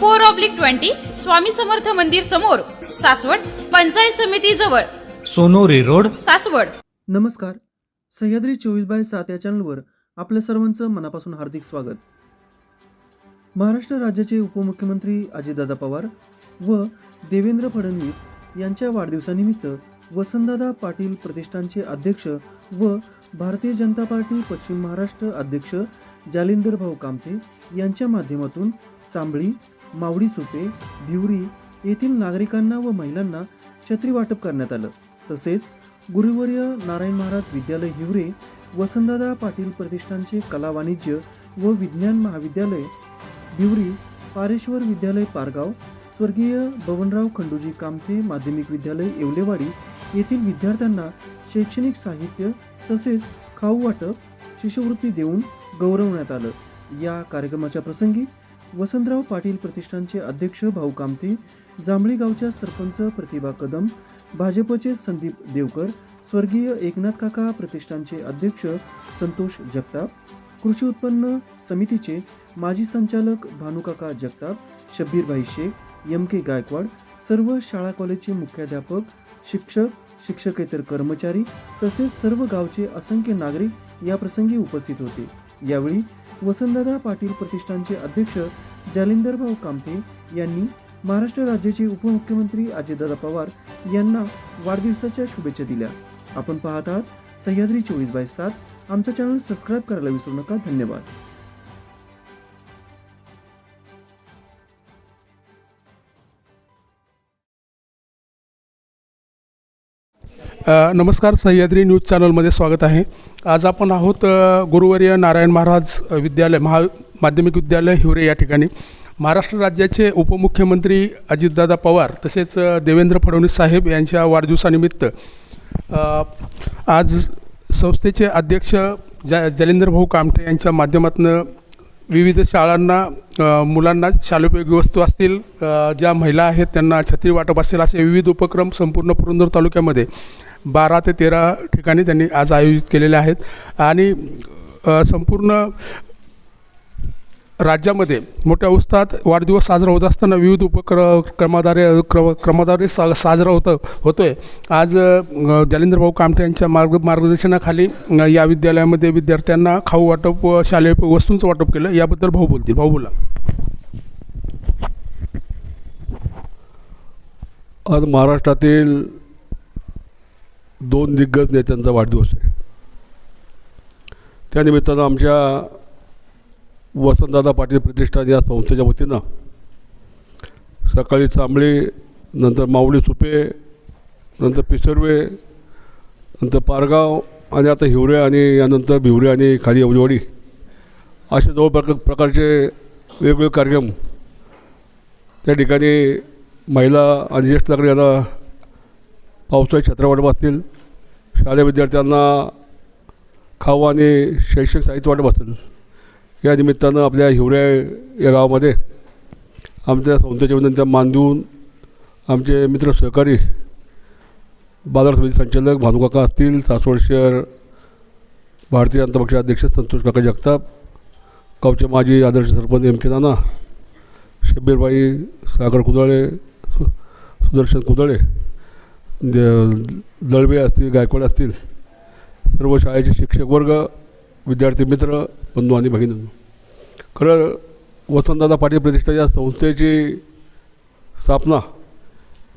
four oblique twenty Swami Samarth मंदिर समोर सासवड पंचायत समिती जवळ. सोनोरी रोड. सासवड. नमस्कार. सह्याद्री चोवीस बाय सात या चॅनलवर आपल्या सर्वांचं मनापासून हार्दिक स्वागत. महाराष्ट्र राज्याचे उपमुख्यमंत्री अजितदादा पवार व देवेंद्र फडणवीस यांच्या वाढदिवसानिमित्त वसंतदादा पाटील प्रतिष्ठानचे अध्यक्ष व भारतीय जनता पार्टी पश्चिम महाराष्ट्र अध्यक्ष जालिंदर भाऊ कामते यांच्या माध्यमातून चांबळी मावडी सोपे भिवरी येथील नागरिकांना व महिलांना छत्री वाटप करण्यात आलं. तसेच गुरुवर्य नारायण महाराज विद्यालय हिवरे वसंतदादा पाटील प्रतिष्ठानचे कला वाणिज्य व विज्ञान महाविद्यालय भिवरी पारेश्वर विद्यालय पारगाव स्वर्गीय बबनराव खंडूजी कामते माध्यमिक विद्यालय येवलेवाडी येथील विद्यार्थ्यांना शैक्षणिक साहित्य तसेच खाऊ वाटप शिष्यवृत्ती देऊन गौरवण्यात आलं. या कार्यक्रमाच्या प्रसंगी वसंतराव पाटील प्रतिष्ठानचे अध्यक्ष भाऊ कामते जांभळी गावच्या सरपंच प्रतिभा कदम भाजपचे संदीप देवकर स्वर्गीय एकनाथ काका प्रतिष्ठानचे अध्यक्ष संतोष जगताप कृषी उत्पन्न समितीचे माजी संचालक भानुकाका जगताप शब्बीरभाई शेख एम के गायकवाड सर्व शाळा कॉलेजचे मुख्याध्यापक शिक्षक शिक्षकेतर कर्मचारी तसेच सर्व गावचे असंख्य नागरिक याप्रसंगी उपस्थित होते. यावेळी वसंतदादा पाटील प्रतिष्ठानचे अध्यक्ष जालिंदरभाऊ कामते यांनी महाराष्ट्र राज्याचे उपमुख्यमंत्री अजितदादा पवार यांना वाढदिवसाच्या शुभेच्छा दिल्या. आपण पाहत आहात सह्याद्री चोवीस बाय सात. आमचा चॅनल सबस्क्राईब करायला विसरू नका. धन्यवाद. नमस्कार सह्याद्री न्यूज चॅनलमध्ये स्वागत आहे. आज आपण आहोत गुरुवर्य नारायण महाराज विद्यालय महा माध्यमिक विद्यालय हिवरे या ठिकाणी. महाराष्ट्र राज्याचे उपमुख्यमंत्री अजितदादा पवार तसेच देवेंद्र फडणवीस साहेब यांच्या वाढदिवसानिमित्त आज संस्थेचे अध्यक्ष ज जलेंद्र भाऊ कामठे यांच्या माध्यमातून विविध शाळांना मुलांना शालोपयोगी वस्तू असतील ज्या महिला आहेत त्यांना छत्री वाटप असेल असे विविध उपक्रम संपूर्ण पुरंदर तालुक्यामध्ये बारा ते तेरा ठिकाणी त्यांनी आज आयोजित केलेले आहेत. आणि संपूर्ण राज्यामध्ये मोठ्या उत्साहात वाढदिवस साजरा होत असताना विविध उपक्र क्रमाद्वारे क्र क्रमाद्वारे सा साजरा होतं होतो आहे आज जालेंद्र भाऊ कामठे यांच्या मार्ग मार्गदर्शनाखाली या विद्यालयामध्ये विद्यार्थ्यांना खाऊ वाटप व शालेय वस्तूंचं वाटप केलं. याबद्दल भाऊ बोलतील. भाऊ बोला. आज महाराष्ट्रातील दोन दिग्गज नेत्यांचा वाढदिवस आहे. त्यानिमित्तानं आमच्या वसंतदादा पाटील प्रतिष्ठान या संस्थेच्या वतीनं सकाळी चांबळी नंतर माऊली सुपे नंतर पिसर्वे नंतर पारगाव आणि आता हिवरे आणि यानंतर भिवरे आणि खाली अवजवाडी असे जवळ प्रकार प्रकारचे वेगवेगळे कार्यक्रम त्या ठिकाणी महिला आणि ज्येष्ठ नागरिक यांना पावसाळी छत्रवाटप असतील शालेय विद्यार्थ्यांना खाऊ आणि शैक्षणिक साहित्य वाटप असेल या निमित्तानं आपल्या हिवऱ्या या गावामध्ये आमच्या संस्थेच्या विनंत्या मान देऊन आमचे मित्र सहकारी बाजार समिती संचालक भानुकाका असतील सासवड शहर भारतीय जनता पक्षाचे अध्यक्ष संतोष काका जगताप गावचे माजी आदर्श सरपंच एम के नाना शब्बीरबाई सागर कुदळे सु सुदर्शन कुदळे दळवे असतील गायकवाड असतील सर्व शाळेचे शिक्षक वर्ग विद्यार्थी मित्र बंधू आणि भगिनी खरं वसंतदादा पाटील प्रतिष्ठा या संस्थेची स्थापना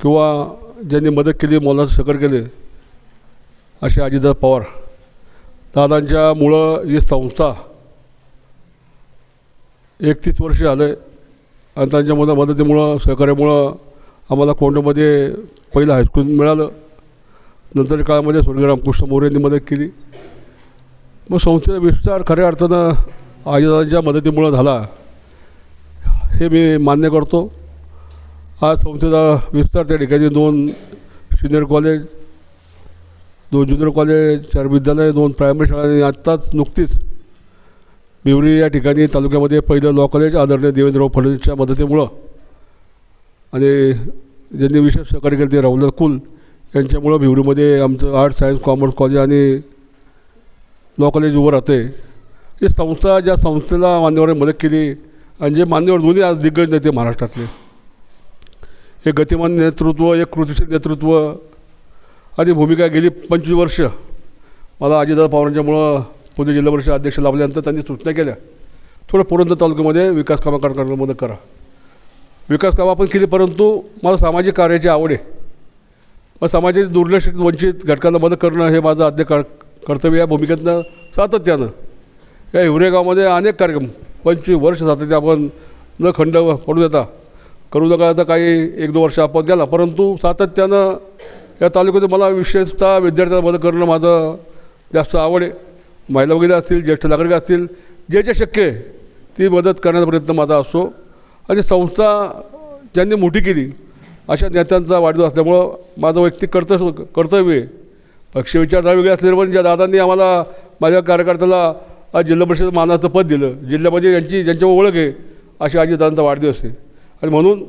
किंवा ज्यांनी मदत केली मोलाचं सकट केले असे अजिदा पवार दादांच्यामुळं ही संस्था एकतीस वर्ष झालं आहे आणि त्यांच्या मदतीमुळं सहकार्यामुळं आम्हाला कोंडमध्ये पहिलं हायस्कूल मिळालं. नंतरच्या काळामध्ये स्वर्गीय रामकृष्ण मोरे यांनी मदत केली. मग संस्थेचा विस्तार खऱ्या अर्थानं आईदादांच्या मदतीमुळं झाला. हे मी मान्य करतो. आज संस्थेचा विस्तार त्या ठिकाणी दोन सिनियर कॉलेज दोन ज्युनियर कॉलेज चार विद्यालय दोन प्रायमरी शाळा आणि आत्ताच नुकतीच बिवरी या ठिकाणी तालुक्यामध्ये पहिलं लॉ कॉलेज आदरणीय देवेंद्रराव फडणवीसच्या मदतीमुळं आणि ज्यांनी विशेष सहकार्य केलं ते राहुल कुल यांच्यामुळं भिवरीमध्ये आमचं आर्ट्स सायन्स कॉमर्स कॉलेज आणि लॉ कॉलेज उभं राहते ही संस्था ज्या संस्थेला मान्यवरांनी मदत केली आणि जे मान्यवर दोन्ही आज दिग्गज नेते महाराष्ट्रातले. हे गतिमान नेतृत्व एक कृतीशील नेतृत्व आणि भूमिका गेली पंचवीस वर्ष. मला अजितदादा पवारांच्यामुळं पुणे जिल्हा परिषद अध्यक्ष लाभल्यानंतर त्यांनी सूचना केल्या. थोडं पुरंदर तालुक्यामध्ये विकास कामं करण्याला मदत करा. विकास कामं आपण केली परंतु मला सामाजिक कार्याची आवड आहे. मग समाजाचे दुर्लक्षित वंचित घटकांना मदत करणं हे माझं आद्य कर कर्तव्य या भूमिकेतनं सातत्यानं. या हिवरेगावमध्ये अनेक कार्यक्रम पंचवीस वर्ष सातत्य आपण न खंड पडू देता करू नका काही एक दोन वर्ष आपण गेला परंतु सातत्यानं या तालुक्यात मला विशेषतः विद्यार्थ्यांना मदत करणं माझं जास्त आवड आहे. महिला वगैरे असतील ज्येष्ठ नागरिक असतील जे जे शक्य आहे ती मदत करण्याचा प्रयत्न माझा असतो. आणि संस्था ज्यांनी मोठी केली अशा नेत्यांचा वाढदिवस असल्यामुळं माझं वैयक्तिक कर्तव्य कर्तव्य आहे. पक्ष विचारधारा वेगळी असलेली पण ज्या दादांनी आम्हाला माझ्या कार्यकर्त्याला आज जिल्हा परिषद मानाचं पद दिलं जिल्ह्यामध्ये यांची ज्यांच्यावर ओळख आहे अशी आजी दादांचा वाढदिवस आहे. आणि म्हणून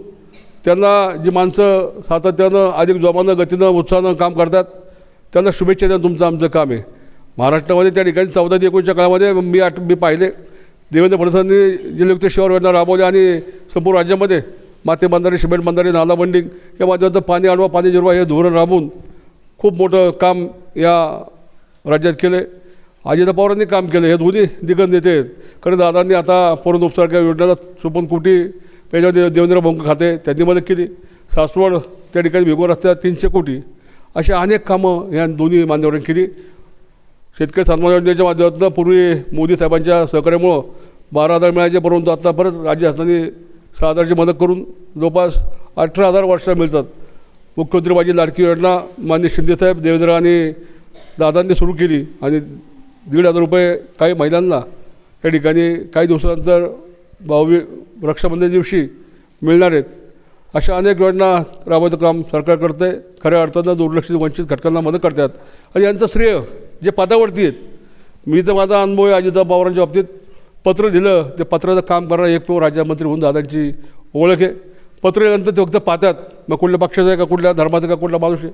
त्यांना जी माणसं सातत्यानं अधिक जोमानं गतीनं उत्साहानं काम करतात त्यांना शुभेच्छा देणं तुमचं आमचं काम आहे. महाराष्ट्रामध्ये त्या ठिकाणी चौदा ते एकोणीसच्या काळामध्ये मी आठ मी पाहिले. देवेंद्र फडणवीसांनी जिल्हायुक्त शहर योजना राबवल्या आणि संपूर्ण राज्यामध्ये माते बंधारे सिमेंट बंधारे नाला बंडिंग या माध्यमातून पाणी अडवा पाणी जिरवा हे धोरण राबवून खूप मोठं काम या राज्यात केले अजित अजिता पवारांनी काम केलं हे दोन्ही दिग्गज नेते आहेत. कारण दादांनी आता पूर्ण उपसारख्या योजनेला चोपन्न कोटी त्याच्यामध्ये देवेंद्र बंक खाते. त्यांनी मदत केली. सासवड त्या ठिकाणी भिगो रस्त्यात तीनशे कोटी अशी अनेक कामं या दोन्ही मान्यवरांनी केली. शेतकरी सन्मान योजनेच्या माध्यमातून पूर्वी मोदी साहेबांच्या सहकार्यामुळं बारा हजार मिळायचे परंतु आता परत राज्य शासनाने सहा हजारची मदत करून जवळपास अठरा हजार वर्षाला मिळतात. मुख्यमंत्री माझी लाडकी योजना मान्य शिंदेसाहेब देवेंद्र आणि दादांनी सुरू केली आणि दीड हजार रुपये काही महिलांना त्या ठिकाणी काही दिवसानंतर भावी रक्षाबंधन दिवशी मिळणार आहेत. अशा अनेक योजना राबवतं काम सरकार करते आहे खऱ्या अर्थानं दुर्लक्षित वंचित घटकांना मदत करतात. आणि यांचं श्रेय जे पदावरती आहेत मी तर माझा अनुभव आहे अजिता पवारांच्या बाबतीत पत्र दिलं ते पत्राचं काम करणारा एकमेव राज्यमंत्री होऊन दादांची ओळख आहे. पत्र दिल्यानंतर ते फक्त पाहतात मग कुठल्या पक्षाचं आहे का कुठल्या धर्माचं का कुठला माणूस आहे.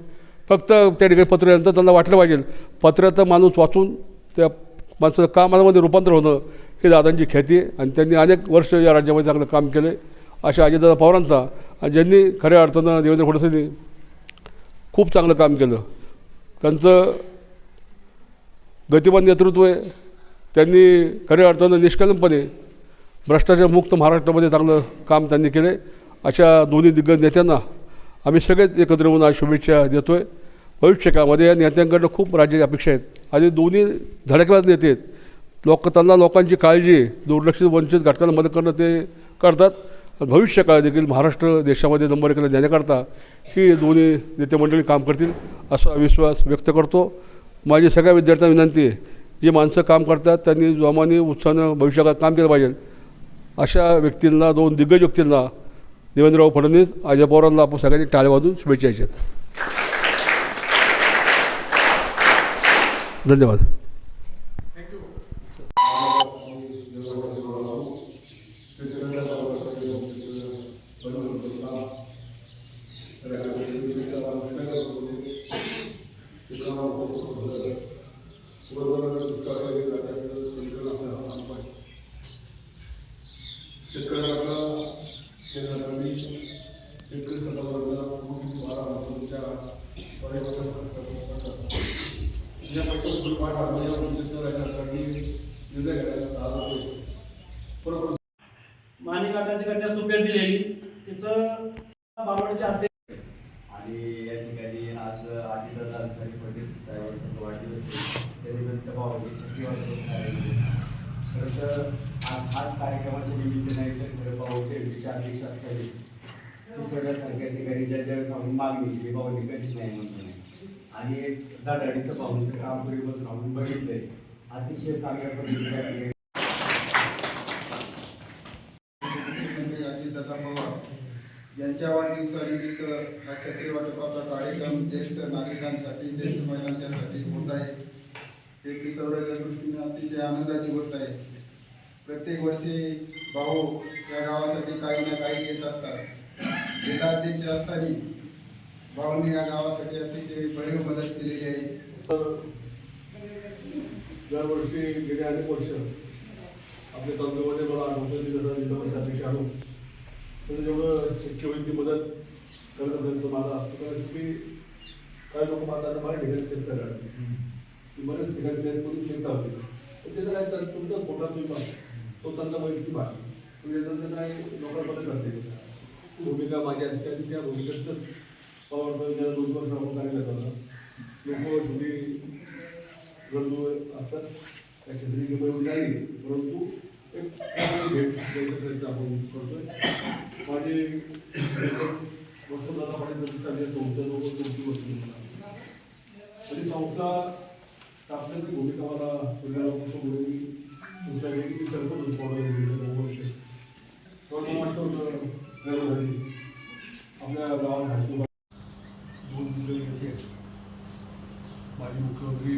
फक्त त्या ठिकाणी पत्र दिल्यानंतर त्यांना वाटलं पाहिजे. पत्राचं माणूस वाचून त्या माणसाचं कामामध्ये रूपांतर होणं हे दादांची ख्याती आहे. आणि त्यांनी अनेक वर्ष या राज्यामध्ये चांगलं काम केलं आहे अशा अजितदादा पवारांचा आणि ज्यांनी खऱ्या अर्थानं देवेंद्र फडणवीसांनी खूप चांगलं काम केलं. त्यांचं गतिमान नेतृत्व आहे. त्यांनी खऱ्या अर्थानं निष्कलंपणे भ्रष्टाचारमुक्त महाराष्ट्रामध्ये चांगलं काम त्यांनी केलं. अशा दोन्ही दिग्गज नेत्यांना आम्ही सगळेच एकत्र येऊन आज शुभेच्छा देतो आहे भविष्यकामध्ये या नेत्यांकडनं खूप राज्याची अपेक्षा आहेत. आणि दोन्ही धडकबाज नेते आहेत. लोक त्यांना लोकांची काळजी दुर्लक्षित वंचित घटकांना मदत करणं ते करतात. भविष्य काळ देखील महाराष्ट्र देशामध्ये नंबर एकला देण्याकरता ही दोन्ही नेते मंडळी काम करतील असा विश्वास व्यक्त करतो. माझी सगळ्या विद्यार्थ्यांना विनंती आहे जी माणसं काम करतात त्यांनी जोमाने उत्साहानं भविष्यात काम केलं पाहिजे. अशा व्यक्तींना दोन दिग्गज व्यक्तींना देवेंद्रराव फडणवीस अजय पवारांना आपण सगळ्यांनी टाळ्या वाजून शुभेच्छा आहेत. धन्यवाद. मानिकाटाची कन्या सुपेर दिलेली. तिचं बालवाडीचे अध्यक्ष आणि या ठिकाणी आज आदित्य अन्सारी फडणवीस साहेबांचा वाढदिवस आहे. त्यानिमित्त भावनिक शक्ती खरं तर आज हाच कार्यक्रमाच्या निमित्त नाही तर खरं भाऊ केंद्रीचे अध्यक्ष असताना सगळ्यासारख्या ठिकाणी ज्या ज्यावेळेस आम्ही मागणी केली कधीच नाही म्हणतो नाही आणि दादाडीचं पाहुणीचं काम पूर्वीपासून आपण बघितलंय. अतिशय चांगल्या पद्धतीने या ठिकाणी मुख्यमंत्री यांच्या वाढदिवसानिमित्त हा छत्री वाटपाचा कार्यक्रम ज्येष्ठ नागरिकांसाठी ज्येष्ठ महिलांच्यासाठी होत आहे. हे पिसवड्याच्या दृष्टीने अतिशय आनंदाची गोष्ट आहे. प्रत्येक वर्षी भाऊ या गावासाठी काही ना काही देत असतात. जिल्हाध्यक्ष असताना भावांनी या गावासाठी अतिशय भरीव मदत केलेली आहे. दरवर्षी गेले अनेक वर्ष आपल्या तालुक्यामध्ये मला आठवतं जिल्हा जसं जिल्हा परिषद आणून तर जेवढं शक्य होईल ती मदत करत असेल तर मला असतो कारण की काही लोक मात्र आता मला ठिकाणी चिंता करायला ती बरेच ठिकाणी चेक चिंता होती. पण त्याचं काय तर तुमचा पोटात तुम्ही पाहा तो त्यांना माहिती भाषा म्हणजे त्याचं काय लोकांमध्ये करते भूमिका माझ्या असते आणि त्या भूमिकेत पवार ज्या दोन वर्ष आपण कार्य करतात लोक छोटी गरजू असतात त्या क्षेत्री घेऊन नाही परंतु एक भेट द्यायचा प्रयत्न आपण करतोय माझे वस्तुदाता पाटील चालली संस्था लोक तुमची वस्तू आणि संस्था टाकण्याची भूमिका मला सगळ्या लोकांसमोर मी तुमच्याकडे किती सरपंच वर्ष तेव्हा वाटतं आपल्या गावात हायकोबा दोन जिल्हे येते माजी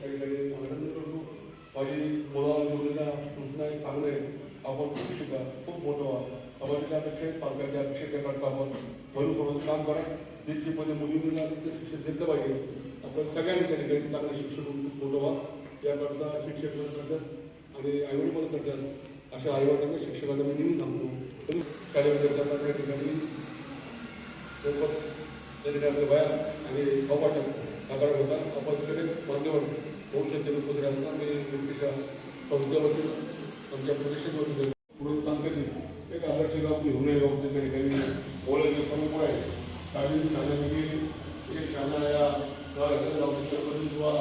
त्या ठिकाणी अभिनंदन करतो. माझी मुलाला जोडलेल्या सूचना एक चांगलं आहे आपण खूप शिका खूप मोठं व्हा. समाजाच्या अपेक्षेत पालकांच्या अपेक्षेकरता आपण? भरून करून काम करा. निश्चितपणे मुलींना शिक्षण घेतलं पाहिजे. आपण सगळ्यांनी त्या ठिकाणी चांगलं शिक्षण खूप मोठं व्हा. याकरता शिक्षक मदत करतात आणि आईवडील मदत करतात. अशा आईवडिलांना शिक्षकांना मी नेहमी सांगतो तरी शालेय विद्यार्थ्यांना त्या ठिकाणी सोबत त्या ठिकाणी आपल्या बाया आणि भाऊ साकार होता आपण सगळे मान्यवर होऊ शकते मी व्यक्तीच्या संस्थेवरती आमच्या प्रतिष्ठेवरती पुढे सांगते एक आदर्श गाव घेऊन नये गाव त्या ठिकाणी ओळख प्रमुख आहे काही झाल्यापैकी एक शाळा या गावाच्या गावच्या किंवा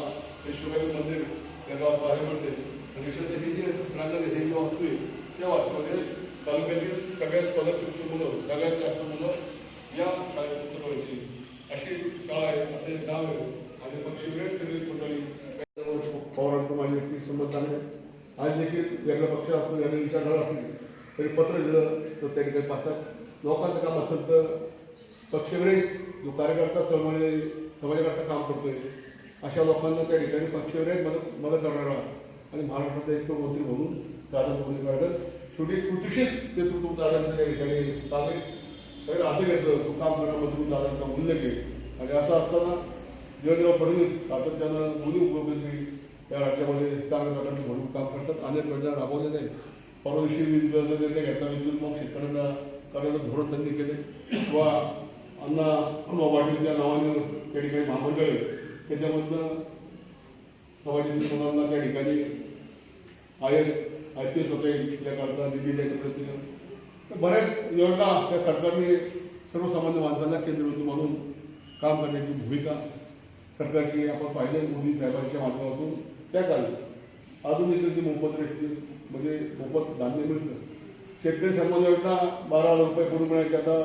विश्वकर्मी मंदिर त्या गावात पाहायला मिळते आणि विशेषतः हे जे प्रांगण हे जेव्हा असतोय त्या वास्तवामध्ये तालुक्यातील सगळ्यात पदक मुलं सगळ्यात जास्त मुलं या शाळेत पुस्तकं अशी शाळा आहे असे नाव आहे आणि मग शिवराज सगळी मंडळी पवारांचं माझी व्यक्ती संबंध आहे आज देखील वेगळा पक्ष असतो वेगळे विचारधारा असतील तरी पत्र दिलं तर त्या ठिकाणी पाहतात लोकांचं काम असेल तर पक्षवेळी जो कार्यकर्ता समाज समाजाकरता काम करतोय अशा लोकांना त्या ठिकाणी पक्षवेळी मदत मदत करणारा आणि महाराष्ट्राचा एक मंत्री म्हणून दादा मोदी करायचं शेवटी कृतीशील नेतृत्व दादांच्या ठिकाणी चालेल सगळं असं घेतलं तो काम करण्यामधून दादांचा उल्लेख आहे आणि असं असताना जेव्हा फडणवीस सातत्यानं दोन्ही मुख्यमंत्री या राज्यामध्ये चांगल्या प्रकारे म्हणून काम करतात. अनेक योजना राबवलेल्या आहेत परवा दिवशी वीज निर्णय घेतला विद्युत मग शेतकऱ्यांना करायचं धोरण त्यांनी केले. किंवा अण्णा पाटीलच्या नावाने त्या ठिकाणी महामंडळ आहे. त्याच्यामधनं समाजातील मुलांना त्या ठिकाणी I S I P S होते याकरता निधी द्यायचा प्रयत्न केला. तर बऱ्याच योजना त्या सरकारने सर्वसामान्य माणसांना केंद्रबिंदू म्हणून काम करण्याची भूमिका सरकारची आपण पाहिले मोदी साहेबांच्या माध्यमातून. त्या काळी अजून जी मोफत रेस्टी म्हणजे मोफत धान्य मिळतं. शेतकरी सन्मान योजना बारा हजार रुपये करून मिळायचे. आता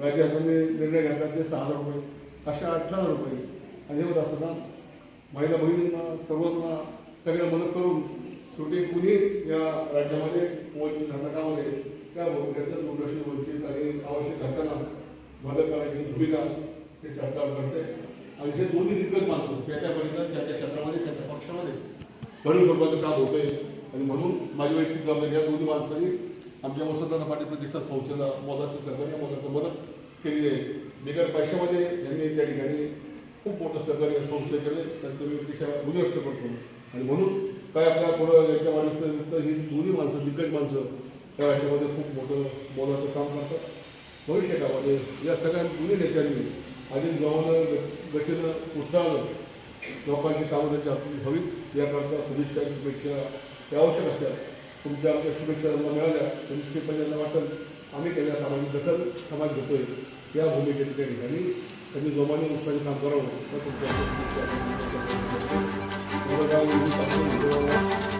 राज्य शासनाने निर्णय घेतला ते सहा हजार रुपये अशा अठरा हजार रुपये. आणि हे होत असताना महिला बहिणींना सर्वांना सगळ्या मदत करून शेवटी कुणी या राज्यामध्ये वंचित घटकामध्ये त्या भूमिकेचं दुर्लक्ष वंचित आणि आवश्यक असताना मदत करण्याची भूमिका ते सरकार करते आणि हे दोन्ही दिग्गज मानतो त्याच्या परिसरात त्याच्या क्षेत्रामध्ये त्याच्या पक्षामध्ये भरून स्वरूपाचं काम होतंय. आणि म्हणून माझी वैयक्तिक जबाबदारी या दोन्ही माणसांनी आमच्या वसंतदादा पाटील प्रतिष्ठान संस्थेला मोलाचं सरकारी मोलाचं मदत केली आहे. बिगर पैशामध्ये यांनी त्या ठिकाणी खूप मोठं सहकार्य संस्थे केले त्यांचं मी अतिशय करतो. आणि म्हणून काय आपल्या पुढं याच्या वाढीचं ही दोन्ही माणसं दिग्गज माणसं त्या याच्यामध्ये खूप मोठं बोलायचं काम करतात. भविष्य काळामध्ये या सगळ्या दोन्ही नेत्यांनी अधिक गावानं गतीनं उत्साहानं लोकांची कामं त्यांची हातून व्हावीत याकरता शुभेच्छा शुभेच्छा त्या आवश्यक असतात. तुमच्या आमच्या शुभेच्छा त्यांना मिळाल्या तर निश्चितपणे त्यांना वाटेल आम्ही केल्या सामाजिक दखल समाज घेतोय. या भूमिकेत त्या ठिकाणी त्यांनी जोमाने उत्साही काम करावं तर तुमच्या Burada geldiğimiz